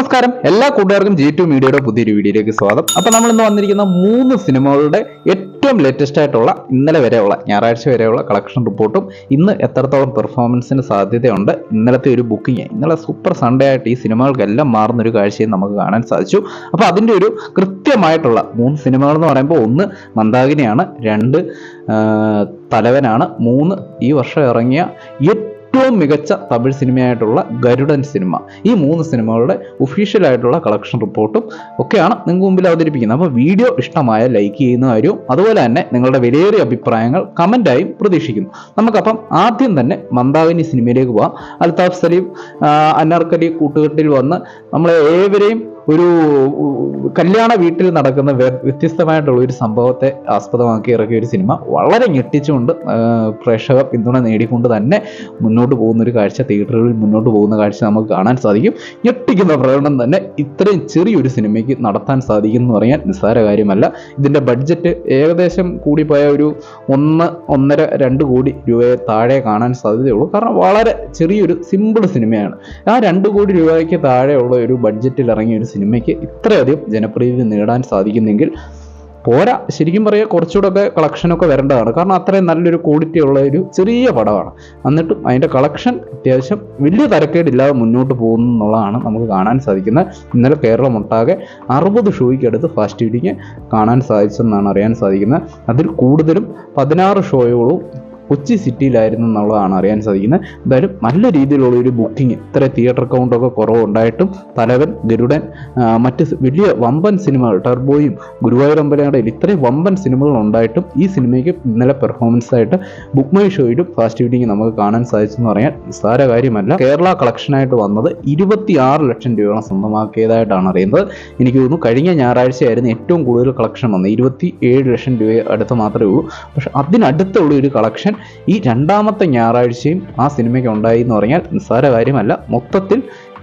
നമസ്കാരം. എല്ലാ കൂട്ടുകാർക്കും ജി ടു മീഡിയയുടെ പുതിയൊരു വീഡിയോയിലേക്ക് സ്വാഗതം. അപ്പൊ നമ്മൾ ഇന്ന് വന്നിരിക്കുന്ന മൂന്ന് സിനിമകളുടെ ഏറ്റവും ലേറ്റസ്റ്റ് ആയിട്ടുള്ള ഇന്നലെ വരെയുള്ള ഞായറാഴ്ച വരെയുള്ള കളക്ഷൻ റിപ്പോർട്ടും ഇന്ന് എത്രത്തോളം പെർഫോമൻസിന് സാധ്യതയുണ്ട് ഇന്നലത്തെ ഒരു ബുക്കിംഗ് ഇന്നലെ സൂപ്പർ സൺഡേ ആയിട്ട് ഈ സിനിമകൾക്കെല്ലാം മാറുന്ന ഒരു കാഴ്ചയും നമുക്ക് കാണാൻ സാധിച്ചു. അപ്പൊ അതിന്റെ ഒരു കൃത്യമായിട്ടുള്ള മൂന്ന് സിനിമകൾ എന്ന് പറയുമ്പോൾ ഒന്ന് മന്ദാകിനിയാണ് രണ്ട് തലവനാണ് മൂന്ന് ഈ വർഷം ഇറങ്ങിയ ഏറ്റവും മികച്ച തമിഴ് സിനിമയായിട്ടുള്ള ഗരുഡൻ സിനിമ. ഈ മൂന്ന് സിനിമകളുടെ ഒഫീഷ്യലായിട്ടുള്ള കളക്ഷൻ റിപ്പോർട്ടും ഒക്കെയാണ് നിങ്ങൾക്ക് മുമ്പിൽ അവതരിപ്പിക്കുന്നത്. അപ്പോൾ വീഡിയോ ഇഷ്ടമായ ലൈക്ക് ചെയ്യുന്ന കാര്യവും അതുപോലെ തന്നെ നിങ്ങളുടെ വിലയേറിയ അഭിപ്രായങ്ങൾ കമന്റായും പ്രതീക്ഷിക്കുന്നു. നമുക്കപ്പം ആദ്യം തന്നെ മന്ദാകിനി സിനിമയിലേക്ക് പോവാം. അൽതാഫ് സലീം അനാർക്കലി കൂട്ടുകെട്ടിൽ വന്ന് നമ്മളെ ഏവരെയും ഒരു കല്യാണ വീട്ടിൽ നടക്കുന്ന വ്യ- വ്യത്യസ്തമായിട്ടുള്ള ഒരു സംഭവത്തെ ആസ്പദമാക്കി ഇറക്കിയ ഒരു സിനിമ. വളരെ ഞെട്ടിച്ചുകൊണ്ട് പ്രേക്ഷക പിന്തുണ നേടിക്കൊണ്ട് തന്നെ മുന്നോട്ട് പോകുന്ന ഒരു കാഴ്ച തിയേറ്ററുകളിൽ മുന്നോട്ട് പോകുന്ന കാഴ്ച നമുക്ക് കാണാൻ സാധിക്കും. ഞെട്ടിക്കുന്ന പ്രകടനം തന്നെ ഇത്രയും ചെറിയൊരു സിനിമയ്ക്ക് നടത്താൻ സാധിക്കും എന്ന് പറയാൻ നിസ്സാര കാര്യമല്ല. ഇതിന്റെ ബഡ്ജറ്റ് ഏകദേശം കൂടിപ്പോയ ഒരു ഒന്ന് ഒന്നര രണ്ട് കോടി രൂപയെ താഴെ കാണാൻ സാധ്യതയുള്ളൂ കാരണം വളരെ ചെറിയൊരു സിമ്പിൾ സിനിമയാണ്. ആ രണ്ട് കോടി രൂപയ്ക്ക് താഴെയുള്ള ഒരു ബഡ്ജറ്റിൽ ഇറങ്ങിയ ഒരു സിനിമയ്ക്ക് ഇത്രയധികം ജനപ്രീതി നേടാൻ സാധിക്കുന്നെങ്കിൽ പോരാ. ശരിക്കും പറയുക കുറച്ചുകൂടെ കളക്ഷനൊക്കെ വരേണ്ടതാണ്. കാരണം അത്രയും നല്ലൊരു ക്വാളിറ്റി ഉള്ള ഒരു ചെറിയ പടമാണ്. എന്നിട്ടും അതിന്റെ കളക്ഷൻ അത്യാവശ്യം വലിയ തരക്കേടില്ലാതെ മുന്നോട്ട് പോകുന്നു എന്നുള്ളതാണ് നമുക്ക് കാണാൻ സാധിക്കുന്നത്. ഇന്നലെ കേരളം ഒട്ടാകെ അറുപത് ഷോയ്ക്ക് അടുത്ത് ഫാസ്റ്റ് ഫീഡിങ് കാണാൻ സാധിച്ചെന്നാണ് അറിയാൻ സാധിക്കുന്നത്. അതിൽ കൂടുതലും പതിനാറ് ഷോയോളും കൊച്ചി സിറ്റിയിലായിരുന്നു എന്നുള്ളതാണ് അറിയാൻ സാധിക്കുന്നത്. എന്തായാലും നല്ല രീതിയിലുള്ള ഒരു ബുക്കിംഗ് ഇത്ര തിയേറ്റർ അക്കൗണ്ടൊക്കെ കുറവുണ്ടായിട്ടും തലവൻ ഗരുഡൻ മറ്റ് വലിയ വമ്പൻ സിനിമകൾ ടർബോയും ഗുരുവായൂരമ്പലയുടെ ഇത്രയും വമ്പൻ സിനിമകൾ ഉണ്ടായിട്ടും ഈ സിനിമയ്ക്ക് ഇന്നലെ പെർഫോമൻസ് ആയിട്ട് ബുക്ക് മൈ ഷോയിലും ഫാസ്റ്റ് ഫീഡിങ് നമുക്ക് കാണാൻ സാധിച്ചെന്ന് പറയാൻ നിസ്സാര കാര്യമല്ല. കേരള കളക്ഷനായിട്ട് വന്നത് ഇരുപത്തി ആറ് ലക്ഷം രൂപയോളം സ്വന്തമാക്കിയതായിട്ടാണ് അറിയുന്നത്. എനിക്ക് തോന്നുന്നു കഴിഞ്ഞ ഞായറാഴ്ചയായിരുന്നു ഏറ്റവും കൂടുതൽ കളക്ഷൻ വന്നത്. ഇരുപത്തി ഏഴ് ലക്ഷം രൂപ അടുത്ത് മാത്രമേ ഉള്ളൂ. പക്ഷെ അതിനടുത്തുള്ള ഒരു കളക്ഷൻ ഈ രണ്ടാമത്തെ ഞായറാഴ്ചയും ആ സിനിമയ്ക്ക് ഉണ്ടായി എന്ന് പറഞ്ഞാൽ നിസ്സാര കാര്യമല്ല. മൊത്തത്തിൽ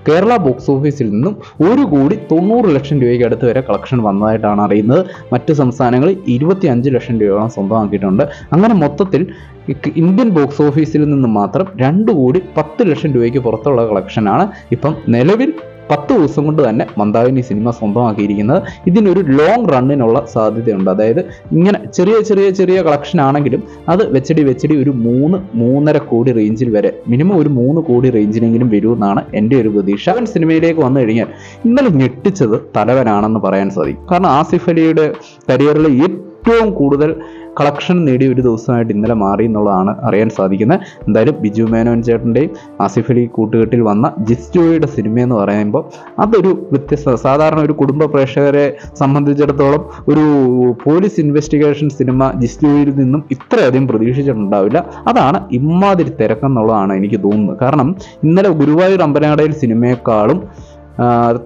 കേരള ബോക്സ് ഓഫീസിൽ നിന്നും ഒരു കോടി തൊണ്ണൂറ് ലക്ഷം രൂപയ്ക്ക് അടുത്ത് വരെ കളക്ഷൻ വന്നതായിട്ടാണ് അറിയുന്നത്. മറ്റ് സംസ്ഥാനങ്ങളിൽ ഇരുപത്തി അഞ്ച് ലക്ഷം രൂപയോളം സ്വന്തമാക്കിയിട്ടുണ്ട്. അങ്ങനെ മൊത്തത്തിൽ ഇന്ത്യൻ ബോക്സ് ഓഫീസിൽ നിന്ന് മാത്രം രണ്ട് കോടി പത്ത് ലക്ഷം രൂപയ്ക്ക് പുറത്തുള്ള കളക്ഷനാണ് ഇപ്പം നിലവിൽ പത്ത് ദിവസം കൊണ്ട് തന്നെ മന്ദാകിനി സിനിമ സ്വന്തമാക്കിയിരിക്കുന്നത്. ഇതിനൊരു ലോങ് റണ്ണിനുള്ള സാധ്യതയുണ്ട്. അതായത് ഇങ്ങനെ ചെറിയ ചെറിയ ചെറിയ കളക്ഷൻ ആണെങ്കിലും അത് വെച്ചടി വെച്ചടി ഒരു മൂന്ന് മൂന്നര കോടി റേഞ്ചിൽ വരെ മിനിമം ഒരു മൂന്ന് കോടി റേഞ്ചിലെങ്കിലും വരുമെന്നാണ് എന്റെ ഒരു പ്രതീക്ഷ. അവൻ സിനിമയിലേക്ക് വന്നു കഴിഞ്ഞാൽ ഇന്നലെ ഞെട്ടിച്ചത് തലവനാണെന്ന് പറയാൻ സാധിക്കും. കാരണം ആസിഫ് അലിയുടെ കരിയറിൽ ഏറ്റവും കൂടുതൽ കളക്ഷൻ നേടി ഒരു ദിവസമായിട്ട് ഇന്നലെ മാറി എന്നുള്ളതാണ് അറിയാൻ സാധിക്കുന്നത്. എന്തായാലും ബിജു മേനോൻ ചേട്ടന്റെയും ആസിഫ് അലി കൂട്ടുകെട്ടിൽ വന്ന ജിസ്റ്റോയുടെ സിനിമ എന്ന് പറയുമ്പോൾ അതൊരു വ്യത്യസ്ത സാധാരണ ഒരു കുടുംബ പ്രേക്ഷകരെ സംബന്ധിച്ചിടത്തോളം ഒരു പോലീസ് ഇൻവെസ്റ്റിഗേഷൻ സിനിമ ജിസ്റ്റോയിൽ നിന്നും ഇത്രയധികം പ്രതീക്ഷിച്ചിട്ടുണ്ടാവില്ല. അതാണ് ഇമ്മാതിരി തിരക്കെന്നുള്ളതാണ് എനിക്ക് തോന്നുന്നത്. കാരണം ഇന്നലെ ഗുരുവായൂർ അമ്പലനടയിൽ സിനിമയെക്കാളും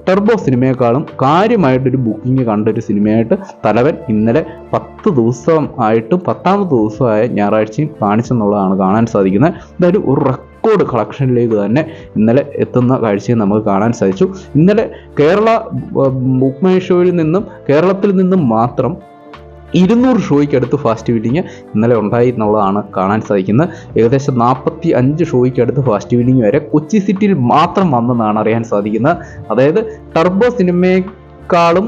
ടെർബോ സിനിമയെക്കാളും കാര്യമായിട്ടൊരു ബുക്കിംഗ് കണ്ട ഒരു സിനിമയായിട്ട് തലവൻ ഇന്നലെ പത്ത് ദിവസം ആയിട്ടും പത്താമത്തെ ദിവസമായ ഞായറാഴ്ചയും കാണിച്ചെന്നുള്ളതാണ് കാണാൻ സാധിക്കുന്നത്. എന്തായാലും ഒരു റെക്കോർഡ് കളക്ഷനിലേക്ക് തന്നെ ഇന്നലെ എത്തുന്ന കാഴ്ചയും നമുക്ക് കാണാൻ സാധിച്ചു. ഇന്നലെ കേരള ബുക്ക് മൈ ഷോയിൽ നിന്നും കേരളത്തിൽ നിന്നും മാത്രം ഇരുന്നൂറ് ഷോയ്ക്ക് അടുത്ത് ഫാസ്റ്റ് ഫീഡിങ് ഇന്നലെ ഉണ്ടായി എന്നുള്ളതാണ് കാണാൻ സാധിക്കുന്നത്. ഏകദേശം നാൽപ്പത്തി അഞ്ച് ഷോയ്ക്ക് അടുത്ത് ഫാസ്റ്റ് ഫീഡിങ് വരെ കൊച്ചി സിറ്റിയിൽ മാത്രം വന്നെന്നാണ് അറിയാൻ സാധിക്കുന്നത്. അതായത് ടർബോ സിനിമയെക്കാളും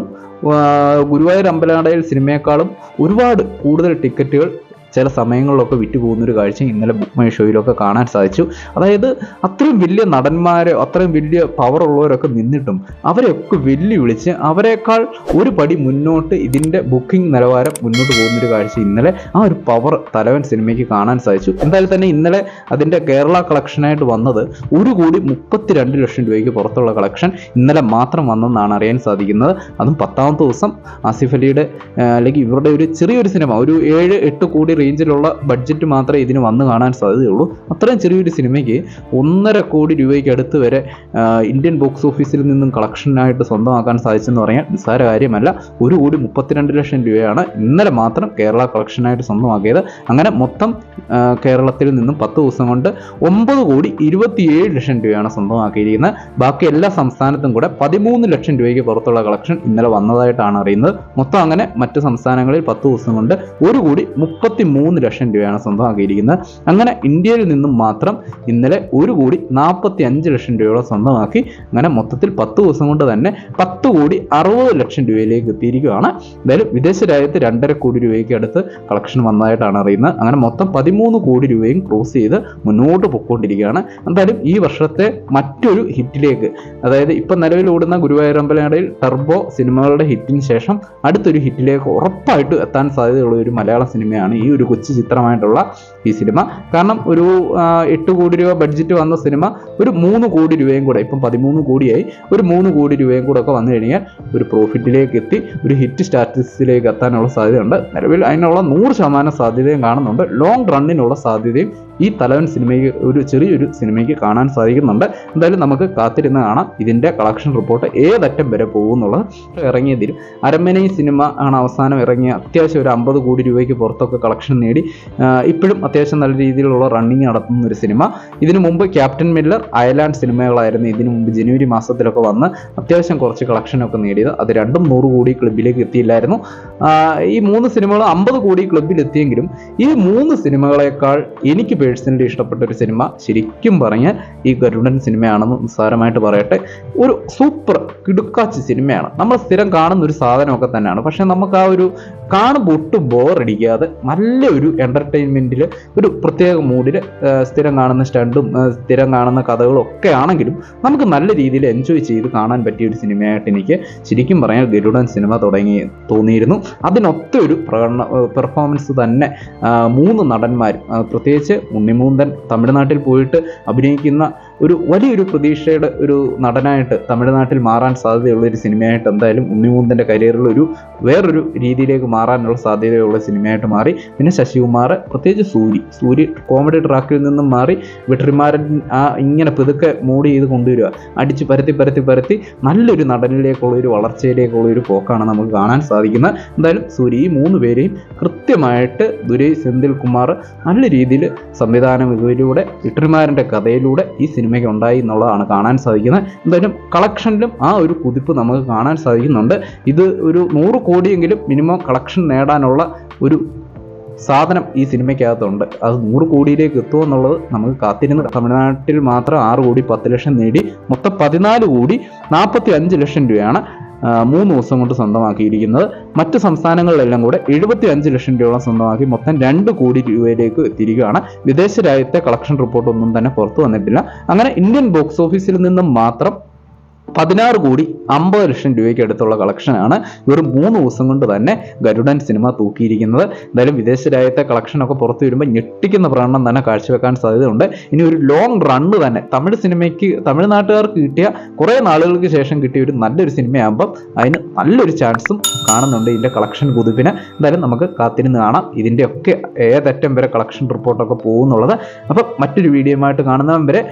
ഗുരുവായൂർ അമ്പലാടയിൽ സിനിമയെക്കാളും ഒരുപാട് കൂടുതൽ ടിക്കറ്റുകൾ ചില സമയങ്ങളിലൊക്കെ വിറ്റ് പോകുന്നൊരു കാഴ്ച ഇന്നലെ ബുക്ക് മൈ ഷോയിലൊക്കെ കാണാൻ സാധിച്ചു. അതായത് അത്രയും വലിയ നടന്മാരോ അത്രയും വലിയ പവർ ഉള്ളവരൊക്കെ നിന്നിട്ടും അവരെയൊക്കെ വെല്ലുവിളിച്ച് അവരെക്കാൾ ഒരു പടി മുന്നോട്ട് ഇതിന്റെ ബുക്കിംഗ് നിലവാരം മുന്നോട്ട് പോകുന്നൊരു കാഴ്ച ഇന്നലെ ആ ഒരു പവർ തലവൻ സിനിമയ്ക്ക് കാണാൻ സാധിച്ചു. എന്തായാലും തന്നെ ഇന്നലെ അതിന്റെ കേരള കളക്ഷനായിട്ട് വന്നത് ഒരു കോടി മുപ്പത്തിരണ്ട് ലക്ഷം രൂപയ്ക്ക് പുറത്തുള്ള കളക്ഷൻ ഇന്നലെ മാത്രം വന്നെന്നാണ് അറിയാൻ സാധിക്കുന്നത്. അതും പത്താമത്തെ ദിവസം ആസിഫ് അലിയുടെ അല്ലെങ്കിൽ ഇവരുടെ ഒരു ചെറിയൊരു സിനിമ ഒരു ഏഴ് എട്ട് കോടി റേഞ്ചിലുള്ള ബഡ്ജറ്റ് മാത്രമേ ഇതിന് വന്ന് കാണാൻ സാധ്യതയുള്ളൂ. അത്രയും ചെറിയൊരു സിനിമയ്ക്ക് ഒന്നര കോടി രൂപയ്ക്ക് അടുത്ത് വരെ ഇന്ത്യൻ ബോക്സ് ഓഫീസിൽ നിന്നും കളക്ഷനായിട്ട് സ്വന്തമാക്കാൻ സാധിച്ചെന്ന് പറയാൻ നിസ്സാര കാര്യമല്ല. ഒരു കോടി മുപ്പത്തിരണ്ട് ലക്ഷം രൂപയാണ് ഇന്നലെ മാത്രം കേരള കളക്ഷനായിട്ട് സ്വന്തമാക്കിയത്. അങ്ങനെ മൊത്തം കേരളത്തിൽ നിന്നും പത്ത് ദിവസം കൊണ്ട് ഒമ്പത് കോടി ഇരുപത്തിയേഴ് ലക്ഷം രൂപയാണ് സ്വന്തമാക്കിയിരിക്കുന്നത്. ബാക്കി എല്ലാ സംസ്ഥാനത്തും കൂടെ പതിമൂന്ന് ലക്ഷം രൂപയ്ക്ക് പുറത്തുള്ള കളക്ഷൻ ഇന്നലെ വന്നതായിട്ടാണ് അറിയുന്നത്. മൊത്തം അങ്ങനെ മറ്റ് സംസ്ഥാനങ്ങളിൽ പത്ത് ദിവസം കൊണ്ട് ഒരു കോടി മുപ്പത്തി മൂന്ന് ലക്ഷം രൂപയാണ് സ്വന്തമാക്കിയിരിക്കുന്നത്. അങ്ങനെ ഇന്ത്യയിൽ നിന്നും മാത്രം ഇന്നലെ ഒരു കോടി നാൽപ്പത്തി അഞ്ച് ലക്ഷം രൂപയോളം സ്വന്തമാക്കി. അങ്ങനെ മൊത്തത്തിൽ പത്ത് ദിവസം കൊണ്ട് തന്നെ പത്ത് കോടി അറുപത് ലക്ഷം രൂപയിലേക്ക് എത്തിയിരിക്കുകയാണ്. എന്തായാലും വിദേശ രാജ്യത്ത് രണ്ടര കോടി രൂപയ്ക്ക് അടുത്ത് കളക്ഷൻ വന്നതായിട്ടാണ് അറിയുന്നത്. അങ്ങനെ മൊത്തം പതിമൂന്ന് കോടി രൂപയും ക്രോസ് ചെയ്ത് മുന്നോട്ട് പൊക്കോണ്ടിരിക്കുകയാണ് എന്തായാലും ഈ വർഷത്തെ മറ്റൊരു ഹിറ്റിലേക്ക് അതായത് ഇപ്പം നിലവിൽ ഓടുന്ന ഗുരുവായൂരമ്പലയിൽ ടർബോ സിനിമകളുടെ ഹിറ്റിന് ശേഷം അടുത്തൊരു ഹിറ്റിലേക്ക് ഉറപ്പായിട്ട് എത്താൻ സാധ്യതയുള്ള ഒരു മലയാള സിനിമയാണ് ഈ ഒരു കൊച്ചു ചിത്രമായിട്ടുള്ള ഈ സിനിമ. കാരണം ഒരു എട്ട് കോടി രൂപ ബഡ്ജറ്റ് വന്ന സിനിമ ഒരു മൂന്ന് കോടി രൂപയും കൂടെ ഇപ്പം പതിമൂന്ന് കോടിയായി ഒരു മൂന്ന് കോടി രൂപയും കൂടെ ഒക്കെ വന്നു കഴിഞ്ഞാൽ ഒരു പ്രോഫിറ്റിലേക്ക് എത്തി ഒരു ഹിറ്റ് സ്റ്റാറ്റസിലേക്ക് എത്താനുള്ള സാധ്യതയുണ്ട്. നിലവിൽ അതിനുള്ള നൂറ് ശതമാനം സാധ്യതയും കാണുന്നുണ്ട്. ലോങ് റണ്ണിനുള്ള സാധ്യതയും ഈ തലവൻ സിനിമയ്ക്ക് ഒരു ചെറിയൊരു സിനിമയ്ക്ക് കാണാൻ സാധിക്കുന്നുണ്ട്. എന്തായാലും നമുക്ക് കാത്തിരുന്ന് കാണാം. ഇതിന്റെ കളക്ഷൻ റിപ്പോർട്ട് ഏതറ്റം വരെ പോകുന്നുള്ളത് ഇറങ്ങിയതിൽ അരമനൈ സിനിമ ആണ് അവസാനം ഇറങ്ങിയ. അത്യാവശ്യം ഒരു അമ്പത് കോടി രൂപയ്ക്ക് പുറത്തൊക്കെ കളക്ഷൻ നേടി. ഇപ്പോഴും അത്യാവശ്യം നല്ല രീതിയിലുള്ള റണ്ണിങ് നടത്തുന്ന ഒരു സിനിമ. ഇതിനു മുമ്പ് ക്യാപ്റ്റൻ മില്ലർ അയലാൻഡ് സിനിമകളായിരുന്നു ഇതിനു മുമ്പ് ജനുവരി മാസത്തിലൊക്കെ വന്ന് അത്യാവശ്യം കുറച്ച് കളക്ഷനൊക്കെ നേടിയത്. അത് രണ്ടും നൂറ് കോടി ക്ലബിലേക്ക് എത്തിയില്ലായിരുന്നു. ഈ മൂന്ന് സിനിമകൾ അമ്പത് കോടി ക്ലബിൽ എത്തിയെങ്കിലും ഈ മൂന്ന് സിനിമകളെക്കാൾ എനിക്ക് പേഴ്സണലി ഇഷ്ടപ്പെട്ട ഒരു സിനിമ ശരിക്കും പറഞ്ഞാൽ ഈ ഗരുഡൻ സിനിമയാണെന്ന് നിസ്സാരമായിട്ട് പറയട്ടെ ഒരു സൂപ്പർ കിടുക്കാച്ച് സിനിമയാണ്. നമ്മൾ സ്ഥിരം കാണുന്ന ഒരു സാധനമൊക്കെ തന്നെയാണ്. പക്ഷേ നമുക്ക് ആ ഒരു കാണുമ്പോൾ ഒട്ടും ബോറടിക്കാതെ നല്ലൊരു എന്റർടൈൻമെന്റിൽ ഒരു പ്രത്യേക മൂഡിൽ സ്ഥിരം കാണുന്ന സ്റ്റണ്ടും സ്ഥിരം കാണുന്ന കഥകളും ഒക്കെ ആണെങ്കിലും നമുക്ക് നല്ല രീതിയിൽ എൻജോയ് ചെയ്ത് കാണാൻ പറ്റിയ ഒരു സിനിമയായിട്ട് എനിക്ക് ശരിക്കും പറഞ്ഞാൽ ഗരുഡൻ സിനിമ തുടങ്ങി തോന്നിയിരുന്നു. അതിനൊത്തൊരു പ്രകടന പെർഫോമൻസ് തന്നെ മൂന്ന് നടന്മാർ പ്രത്യേകിച്ച് ഉണ്ണിമൂന്തൻ തമിഴ്നാട്ടിൽ പോയിട്ട് അഭിനയിക്കുന്ന ഒരു വലിയൊരു പ്രതീക്ഷയുടെ ഒരു നടനായിട്ട് തമിഴ്നാട്ടിൽ മാറാൻ സാധ്യതയുള്ള ഒരു സിനിമയായിട്ട് എന്തായാലും ഉണ്ണിമൂന്തന്റെ കരിയറിൽ ഒരു വേറൊരു രീതിയിലേക്ക് മാറാനുള്ള സാധ്യതയുള്ള സിനിമയായിട്ട് മാറി. പിന്നെ ശശികുമാർ പ്രത്യേകിച്ച് സൂരി. സൂരി കോമഡി ട്രാക്കിൽ നിന്നും മാറി വെട്ടറിമാരൻ ആ ഇങ്ങനെ പുതുക്കെ മൂടി ചെയ്ത് കൊണ്ടുവരിക. അടിച്ച് പരത്തി പരത്തി പരത്തി നല്ലൊരു നടനിലേക്കുള്ള ഒരു വളർച്ചയിലേക്കുള്ള ഒരു പോക്കാണ് നമുക്ക് കാണാൻ സാധിക്കുന്നത്. എന്തായാലും സൂരി ഈ മൂന്ന് പേരെയും കൃത്യമായിട്ട് ദുരൈ സെന്തിൽ കുമാർ നല്ല രീതിയിൽ സംവിധാനം ഇതിലൂടെ വിട്ടറിമാരന്റെ കഥയിലൂടെ ഈ സിനിമയ്ക്ക് ഉണ്ടായി എന്നുള്ളതാണ് കാണാൻ സാധിക്കുന്നത്. എന്തായാലും കളക്ഷനിലും ആ ഒരു കുതിപ്പ് നമുക്ക് കാണാൻ സാധിക്കുന്നുണ്ട്. ഇത് ഒരു നൂറ് കോടിയെങ്കിലും മിനിമം കളക്ഷൻ നേടാനുള്ള ഒരു സാധനം ഈ സിനിമയ്ക്കകത്തുണ്ട്. അത് നൂറ് കോടിയിലേക്ക് എത്തുമോ എന്നുള്ളത് നമുക്ക് കാത്തിരുന്ന് തമിഴ്നാട്ടിൽ മാത്രം ആറ് കോടി പത്ത് ലക്ഷം നേടി മൊത്തം പതിനാല് കോടി നാൽപ്പത്തി അഞ്ച് ലക്ഷം രൂപയാണ് മൂന്ന് ദിവസം കൊണ്ട് സ്വന്തമാക്കിയിരിക്കുന്നത്. മറ്റ് സംസ്ഥാനങ്ങളിലെല്ലാം കൂടെ എഴുപത്തി അഞ്ച് ലക്ഷം രൂപ സ്വന്തമാക്കി മൊത്തം രണ്ട് കോടി രൂപയിലേക്ക് എത്തിയിരിക്കുകയാണ്. വിദേശ രാജ്യത്തെ കളക്ഷൻ റിപ്പോർട്ട് ഒന്നും തന്നെ പുറത്തു വന്നിട്ടില്ല. അങ്ങനെ ഇന്ത്യൻ ബോക്സ് ഓഫീസിൽ നിന്നും മാത്രം പതിനാറ് കോടി അമ്പത് ലക്ഷം രൂപയ്ക്ക് അടുത്തുള്ള കളക്ഷനാണ് ഇവർ മൂന്ന് ദിവസം കൊണ്ട് തന്നെ ഗരുഡൻ സിനിമ തൂക്കിയിരിക്കുന്നത്. എന്തായാലും വിദേശ രാജ്യത്തെ കളക്ഷനൊക്കെ പുറത്തു വരുമ്പോൾ ഞെട്ടിക്കുന്ന പ്രകടനം തന്നെ കാഴ്ചവെക്കാൻ സാധ്യതയുണ്ട്. ഇനി ഒരു ലോങ് റണ്ണ് തന്നെ. തമിഴ് സിനിമയ്ക്ക് തമിഴ്നാട്ടുകാർക്ക് കിട്ടിയ കുറേ നാളുകൾക്ക് ശേഷം കിട്ടിയ ഒരു നല്ലൊരു സിനിമയാകുമ്പം അതിന് നല്ലൊരു ചാൻസും കാണുന്നുണ്ട് ഇതിന്റെ കളക്ഷൻ കുതിപ്പിന്. എന്തായാലും നമുക്ക് കാത്തിരുന്ന് കാണാം. ഇതിന്റെയൊക്കെ ഏതറ്റം വരെ കളക്ഷൻ റിപ്പോർട്ടൊക്കെ പോകുന്നുള്ളത്. അപ്പം മറ്റൊരു വീഡിയോയുമായിട്ട് കാണുന്നവൻ വരെ